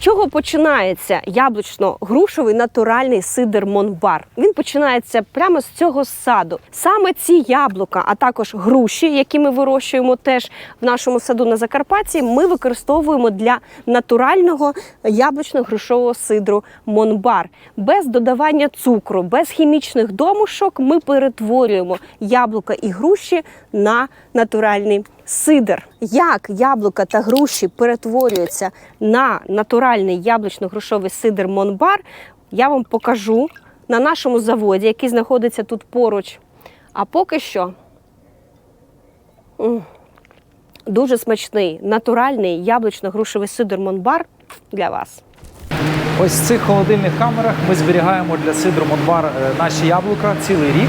чого починається яблучно-грушовий натуральний сидр Монбар? Він починається прямо з цього саду. Саме ці яблука, а також груші, які ми вирощуємо теж в нашому саду на Закарпатті, ми використовуємо для натурального яблучно-грушового сидру Монбар. Без додавання цукру, без хімічних домушок ми перетворюємо яблука і груші на натуральний сидр. Як яблука та груші перетворюються на натуральний яблучно-грушовий сидр Монбар, я вам покажу на нашому заводі, який знаходиться тут поруч. А поки що дуже смачний натуральний яблучно-грушевий сидр Монбар для вас. Ось в цих холодильних камерах ми зберігаємо для сидру Монбар е, наші яблука цілий рік.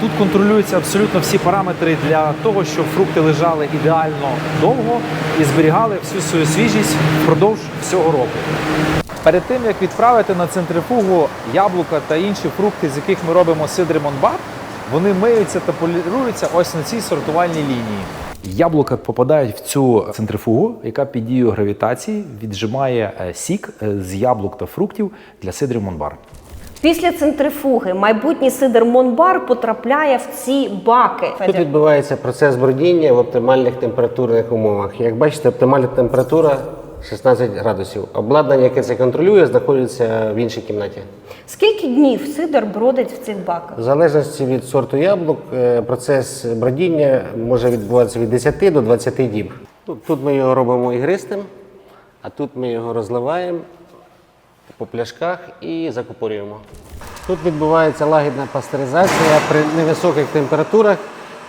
Тут контролюються абсолютно всі параметри для того, щоб фрукти лежали ідеально довго і зберігали всю свою свіжість впродовж всього року. Перед тим як відправити на центрифугу яблука та інші фрукти, з яких ми робимо сидри Монбар, вони миються та поліруються ось на цій сортувальній лінії. Яблука попадають в цю центрифугу, яка під дією гравітації віджимає е, сік е, з яблук та фруктів для сидрів Монбар. Після центрифуги майбутній сидр Монбар потрапляє в ці баки. Тут відбувається процес бродіння в оптимальних температурних умовах. Як бачите, оптимальна температура 16 градусів. Обладнання, яке це контролює, знаходиться в іншій кімнаті. Скільки днів сидр бродить в цих баках? В залежності від сорту яблук, е, процес бродіння може відбуватися від 10 до 20 діб. Тут, тут ми його робимо ігристим, а тут ми його розливаємо по пляшках і закупорюємо. Тут відбувається лагідна пастеризація при невисоких температурах,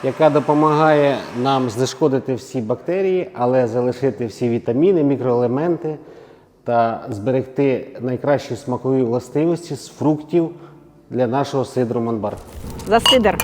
яка допомагає нам знешкодити всі бактерії, але залишити всі вітаміни, мікроелементи та зберегти найкращі смакові властивості з фруктів для нашого сидру Монбар. За сидр.